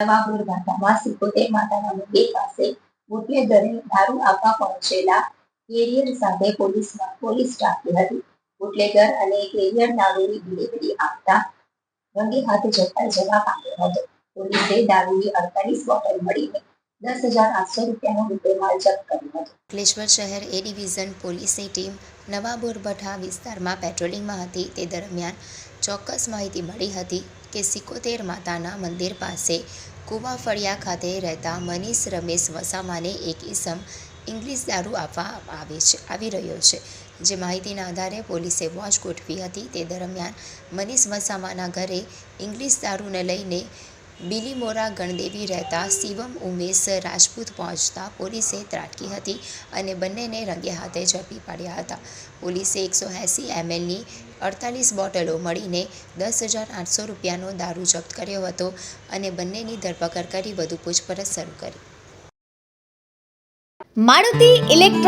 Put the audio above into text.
નવાપુર ગામમાં સિત્તોતેર માતાના મંદિર પાસે બુટલેગરે દારૂ આપવા પહોંચેલા કેરિયર સાથે પોલીસમાં પોલીસ ટાંકી હતી બુટલેગર અને કેરિયર દારૂની ડિલિવરી આપતા રંગે હાથે જતા જવાબ આપ્યો હતો પોલીસે દારૂની અડતાલીસ બોટલ મળીને દસ હજાર આઠસો રૂપિયાનો મુદ્દેમાલ જપ્ત કર્યો હતો અંકલેશ્વર શહેર એ ડિવિઝન પોલીસની ટીમ નવાબોરભઠા વિસ્તારમાં પેટ્રોલિંગમાં હતી. તે દરમિયાન ચોક્કસ માહિતી મળી હતી કે સિકોતેર માતાના મંદિર પાસે કુવા ફળિયા ખાતે રહેતા મનીષ રમેશ વસામાને એક ઇસમ ઇંગ્લિશ દારૂ આપવા આવે છે, આવી રહ્યો છે. જે માહિતીના આધારે પોલીસે વોચ ગોઠવી હતી. તે દરમિયાન મનીષ વસામાના ઘરે ઇંગ્લિશ દારૂને લઈને બિલીમોરા ગણદેવી રહેતા શિવમ ઉમેશ રાજપૂત પહોંચતા પોલીસે ત્રાટકી હતી અને બંનેને રંગે હાથે ઝડપી પાડ્યા હતા. પોલીસે એકસો એંસી એમએલની અડતાલીસ બોટલો મળીને દસ હજાર આઠસો રૂપિયાનો દારૂ જપ્ત કર્યો હતો અને બંનેની ધરપકડ કરી વધુ પૂછપરછ શરૂ કરી. મારુતિ ઇલેક્ટ્રો